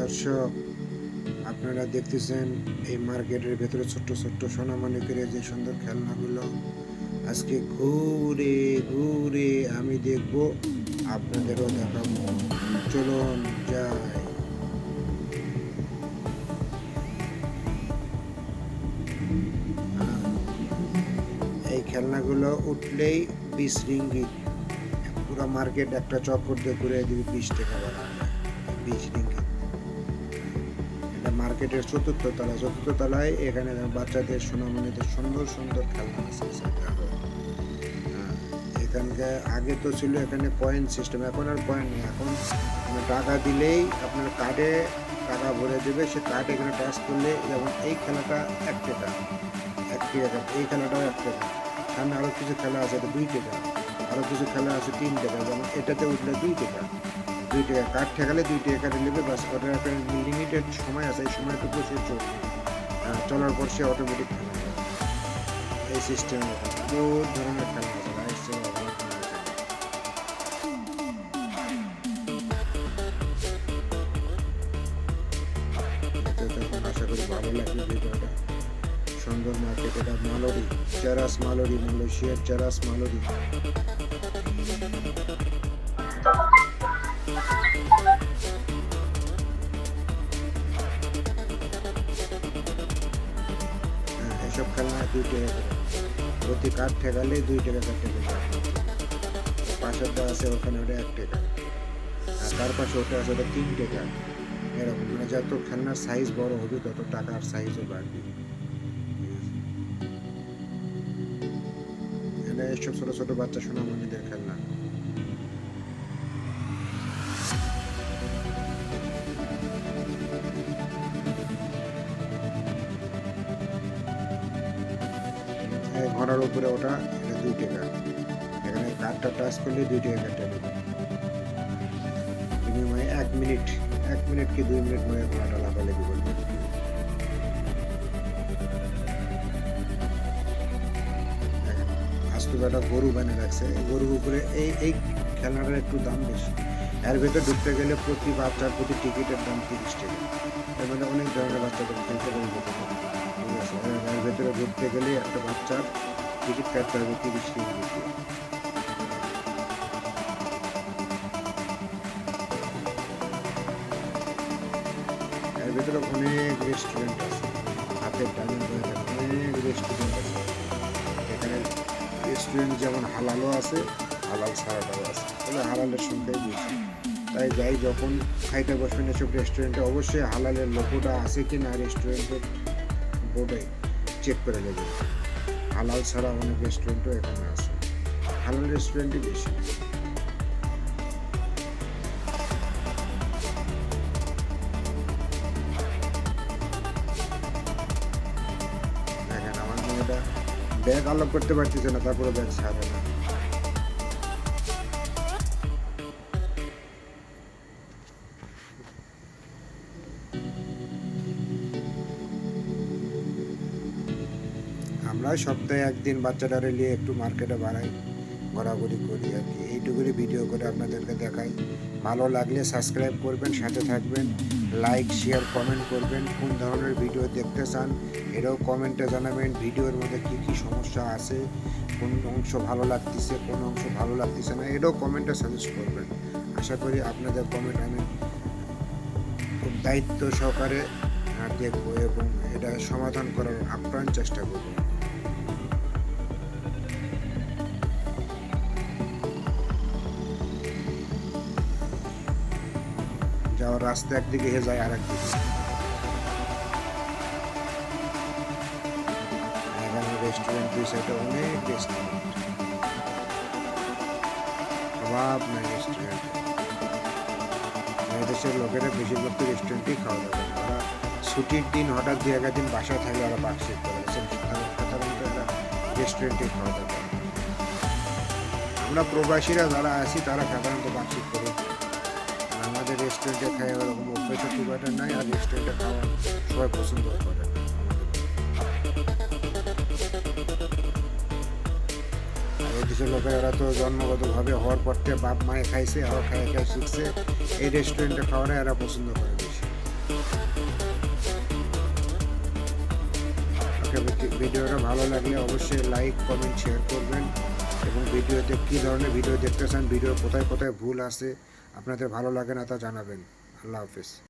দর্শক, আপনারা দেখতেছেন এই মার্কেটের ভেতরে ছোট্ট ছোট্ট সোনামানিকের যে সুন্দর খেলনাগুলো। আজকে ঘুরে ঘুরে আমি দেখব, আপনাদেরও দেখাবো। চলুন, যাই। এই খেলনাগুলো উঠলেই বিশ রিঙ্গিত পুরো মার্কেট একটা চক্কর দিয়ে ঘুরে দিবি বিশ টাকা বাড়াবে বিশ রিঙ্গিত মার্কেটের চতুর্থ তলা চতুর্থ তলায় এখানে বাচ্চাদের সোনামণিদের সুন্দর সুন্দর খেলনা আছে। হ্যাঁ, এখানকার আগে তো ছিল এখানে পয়েন্ট সিস্টেম এখন আর পয়েন্ট নেই। এখন টাকা দিলেই আপনার কার্ডে টাকা ভরে দেবে সে কার্ড এখানে টাচ করলে যেমন এই খেলাটা এক টাকা এক টাকা এই খেলাটাও এক টাকা। সামনে আরও কিছু খেলা আছে দুই টাকা আরও কিছু খেলা আছে তিন টাকা যেমন এটাতে উঠলে দুই টাকা। দুই টাকা কার্ড ঠেকালে দুই টাকা কাটে নেবে বাস ওটার একটা লিমিটেড সময় আছে, এই সময়টুকু সে চলবে চলার পর সে অটোমেটিক এই সিস্টেম বহুত ধরনের খেলা আছে ভিডিওটা। সুন্দর মার্কেট এটা মালরি চারাস মালরি মালয়েশিয়ার চারাস মালরি দুই টাকা। করে প্রতি কাঠ ঠেকালে দুই টাকা কাটতে দেবে পাশেরটা আছে, ওখানে ওটা এক টাকা। আর তার পাশে ওটা আছে, ওটা তিন টাকা। এরকম। মানে যত খেলনার সাইজ বড় হবে, তত টাকার সাইজও বাড়বে। এসব ছোট ছোট বাচ্চা সোনামণিদের খেলনা। ঘোড়ার উপরে ওটা, এটা দুই টাকা। এখানে কার্ডটা টাচ করলে দুই টাকা কেটে নেবে বিনিময়ে এক মিনিট এক মিনিট কি দুই মিনিট মানে ঘোড়াটা লাফালাফি করবে? আস্ত একটা গরু বানিয়ে রাখছে। গরুর উপরে এই এই খেলনাটার একটু দাম বেশি। এর ভেতরে ঢুকতে গেলে প্রতি বাচ্চার প্রতি টিকিটের দাম তিরিশ টাকা। এর মধ্যে অনেক ধরনের বাচ্চাদের খেলতে ঠিক আছে? এর ভেতরে ঢুকতে গেলে একটা বাচ্চার টিকিট কাটতে হবে তিরিশ টাকা দিয়ে। এর ভেতরে অনেক রেস্টুরেন্ট আছে। হাতের ভেতরে অনেক রেস্টুরেন্ট আছে। এখানে রেস্টুরেন্ট যেমন হালালও আছে, হালাল ছাড়াটাও আছে। তবে হালালের সংখ্যাই বেশি। তাই যাই যখন খাইতে বসবেন এসব রেস্টুরেন্টে অবশ্যই হালালের লোকটা আছে কি না রেস্টুরেন্টের বোর্ডে চেক করে নেবেন। হালাল ছাড়া অনেক রেস্টুরেন্টও এখানে আছে। হালাল রেস্টুরেন্টই বেশি। আমার মেয়েটা ব্যাগ আলো করতে পারতেছে না, তারপরে ব্যাগ ছাড়ে না। আমরা সপ্তাহে একদিন বাচ্চাটারে নিয়ে একটু মার্কেটে বাড়াই, ঘোরাঘুরি করি আর কি। এইটুকুনি ভিডিও করে আপনাদেরকে দেখাই। ভালো লাগলে সাবস্ক্রাইব করবেন, সাথে থাকবেন লাইক শেয়ার কমেন্ট করবেন, কোন ধরনের ভিডিও দেখতে চান, এটাও কমেন্টে জানাবেন ভিডিওর মধ্যে কী কী সমস্যা আছে, কোন অংশ ভালো লাগতেছে, কোন অংশ ভালো লাগতেছে না, এটাও কমেন্টে সাজেস্ট করবেন। আশা করি আপনাদের কমেন্ট আমি খুব দায়িত্ব সহকারে দেখব এবং এটা সমাধান করার আপ্রাণ চেষ্টা করব। রাস্তা একদিকে হয়ে যায় আর একদিকে রেস্টুরেন্ট দুই সাইডে অনেক রেস্টুরেন্ট অভাব নাই রেস্টুরেন্ট দেশের লোকেরা বেশিরভাগ তো রেস্টুরেন্টেই খাওয়া দাওয়া করে। ওরা ছুটির দিন হঠাৎ দু এগারো দিন বাসায় থাকলে ওরা বার্ষিক করে। সাধারণত এরা রেস্টুরেন্টেই খাওয়া দাওয়া করে। আমরা প্রবাসীরা যারা আছি, তারা সাধারণত বার্ষিক করি। আমাদের রেস্টুরেন্টে খাই ওরকম অভ্যেসও খুব একটা নাই, আর রেস্টুরেন্টে খাওয়া সবাই পছন্দ করে। কিছু লোকের, এরা তো জন্মগতভাবে হওয়ার পর থেকে বাপ মায়ে খাইছে, আর খাই খাই শিখছে। এই রেস্টুরেন্টে খাওয়াটা এরা পছন্দ করে বেশি। ভিডিওটা ভালো লাগলে অবশ্যই লাইক কমেন্ট শেয়ার করবেন। এবং ভিডিওতে কী ধরনের ভিডিও দেখতে চান, ভিডিও কোথায় কোথায় ভুল আছে আপনাদের ভালো লাগে না তা জানাবেন। আল্লাহ হাফিজ।